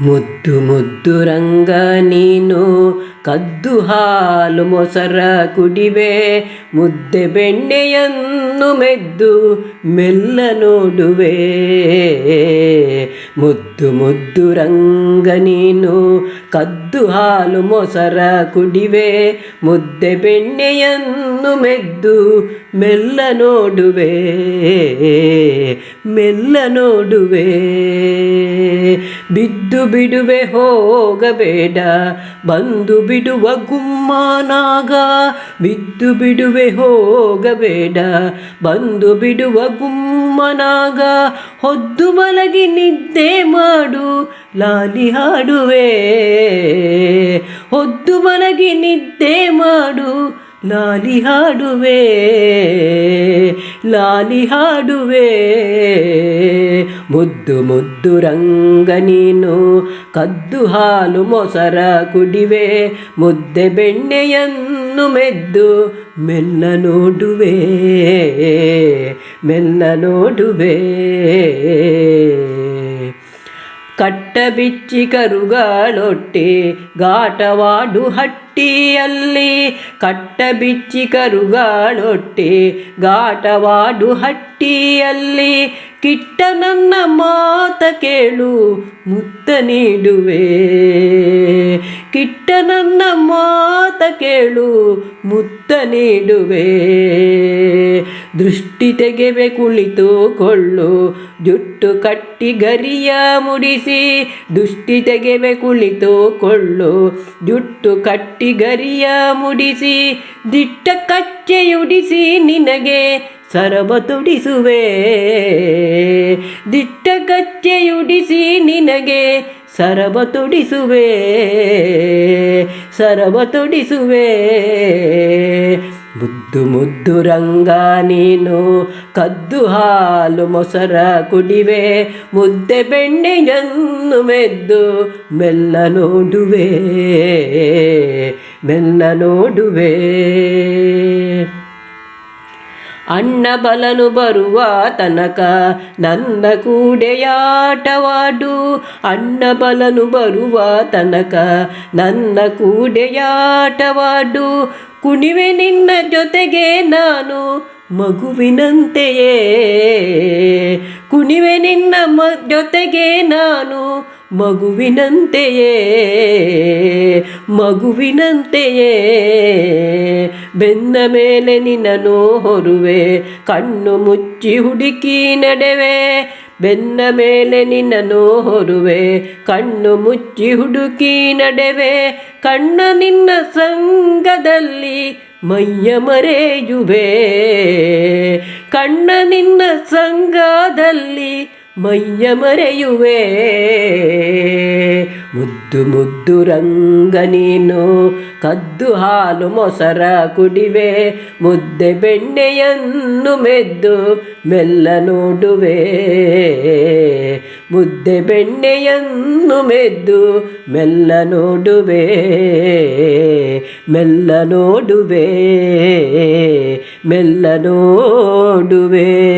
ಮುದ್ದು ಮುದ್ದು ರಂಗ ನೀನು, ಕದ್ದು ಹಾಲು ಮೊಸರ ಕುಡಿವೆ. ಮುದ್ದೆ ಬೆಣ್ಣೆಯನ್ನು ಮೆದ್ದು ಮೆಲ್ಲ ನೋಡುವೆ. ಮುದ್ದು ಮುದ್ದು ರಂಗ ನೀನು, ಕದ್ದು ಹಾಲು ಮೊಸರ ಕುಡಿವೆ. ಮುದ್ದೆ ಬೆಣ್ಣೆಯನ್ನು ಮೆದ್ದು ಮೆಲ್ಲ ನೋಡುವೆ ಮೆಲ್ಲ ನೋಡುವೆ. ಬಿದ್ದು ಬಿಡುವೆ ಹೋಗಬೇಡ, ಬಂದು ಬಿಡುವ ಗುಮ್ಮನಾಗ. ಬಿದ್ದು ಬಿಡುವೆ ಹೋಗಬೇಡ, ಬಂದು ಬಿಡುವ ಗುಮ್ಮನಾಗ. ಹೊದ್ದು ಮಲಗಿ ನಿದ್ದೆ ಮಾಡು, ಲಾಲಿ ಹಾಡುವೆ. ಹೊದ್ದು ಮಲಗಿ ನಿದ್ದೆ ಮಾಡು ಲಾಲಿ ಹಾಡುವೆ ಲಾಲಿ ಹಾಡುವೆ ಮುದ್ದು ಮುದ್ದು ರಂಗ ನೀನು, ಕದ್ದು ಹಾಲು ಮೊಸರ ಕುಡಿವೆ. ಮುದ್ದೆ ಬೆಣ್ಣೆಯನ್ನು ಮೆದ್ದು ಮೆಲ್ಲ ನೋಡುವೆ ಮೆಲ್ಲ ನೋಡುವೆ. ಕಟ್ಟ ಬಿಚ್ಚಿ ಕರುಗಳೊಟ್ಟೆ ಗಾಟವಾಡು ಹಟ್ಟಿಯಲ್ಲಿ ಕಟ್ಟಬಿಚ್ಚಿ ಕರುಗಳೊಟ್ಟೆ ಗಾಟವಾಡು ಹಟ್ಟಿಯಲ್ಲಿ ಕಿಟ್ಟ ನನ್ನ ಮಾತ ಕೇಳು, ಮುತ್ತ ನೀಡುವೆ. ಕಿಟ್ಟ ನನ್ನ ಮಾತ ಕೇಳು, ಮುತ್ತ ನೀಡುವೆ. ದೃಷ್ಟಿ ತೆಗೆವೆ ಕುಳಿತುಕೊಳ್ಳು ಜುಟ್ಟು ಕಟ್ಟಿ ಗರಿಯ ಮುಡಿಸಿ ದುಷ್ಟಿ ತೆಗೆವೆ ಕುಳಿತುಕೊಳ್ಳು ಜುಟ್ಟು ಕಟ್ಟಿ ಗರಿಯ ಮುಡಿಸಿ ದಿಟ್ಟ ಕಚ್ಚೆಯುಡಿಸಿ ನಿನಗೆ ಸರಬ ತುಡಿಸುವೆ. ದಿಟ್ಟ ಕಚ್ಚೆಯುಡಿಸಿ ನಿನಗೆ ಸರಬ ತುಡಿಸುವೆ. ಸರಬ ತುಡಿಸುವೆ. ಮುದ್ದು ಮುದ್ದು ರಂಗ ನೀನು, ಕದ್ದು ಹಾಲು ಮೊಸರ ಕುಡಿವೆ, ಮುದ್ದೆ ಬೆಣ್ಣೆಯನ್ನು ಮೆದ್ದು ಮೆಲ್ಲ ನೋಡುವೆ ಮೆಲ್ಲ ನೋಡುವೆ. ಅಣ್ಣ ಬಲನು ಬರುವ ತನಕ ನನ್ನ ಕೂಡೆಯಾಟವಾಡು, ಅಣ್ಣ ಬಲನು ಬರುವ ತನಕ ನನ್ನ ಕೂಡೆಯಾಟವಾಡು ಕುಣಿವೆ ನಿನ್ನ ಜೊತೆಗೆ ನಾನು ಮಗುವಿನಂತೆಯೇ. ಕುಣಿವೆ ನಿನ್ನ ಮ ಜೊತೆಗೆ ನಾನು ಮಗುವಿನಂತೆಯೇ. ಮಗುವಿನಂತೆಯೇ. ಬೆನ್ನ ಮೇಲೆ ನಿನ್ನನು ಹೊರುವೆ, ಕಣ್ಣು ಮುಚ್ಚಿ ಹುಡುಕಿ ನಡೆವೆ. ಬೆನ್ನ ಮೇಲೆ ನಿನ್ನನು ಹೊರುವೆ, ಕಣ್ಣು ಮುಚ್ಚಿ ಹುಡುಕಿ ನಡೆವೆ, ಕಣ್ಣ ನಿನ್ನ ಸಂಗದಲ್ಲಿ ಮೈಯ ಮರೆಯುವೆ. ಕಣ್ಣ ನಿನ್ನ ಸಂಗದಲ್ಲಿ ಮೈಯ ಮರೆಯುವೆ. ಮುದ್ದು ಮುದ್ದು ರಂಗ ನೀನು ಕದ್ದು ಹಾಲು ಮೊಸರ ಕುಡಿವೆ. ಮುದ್ದೆ ಬೆಣ್ಣೆಯನ್ನು ಮೆದ್ದು ಮೆಲ್ಲ ನೋಡುವೆ. ಮುದ್ದೆ ಬೆಣ್ಣೆಯನ್ನು ಮೆದ್ದು ಮೆಲ್ಲ ನೋಡುವೆ. ಮೆಲ್ಲ ನೋಡುವೆ. ಮೆಲ್ಲ ನೋಡುವೆ.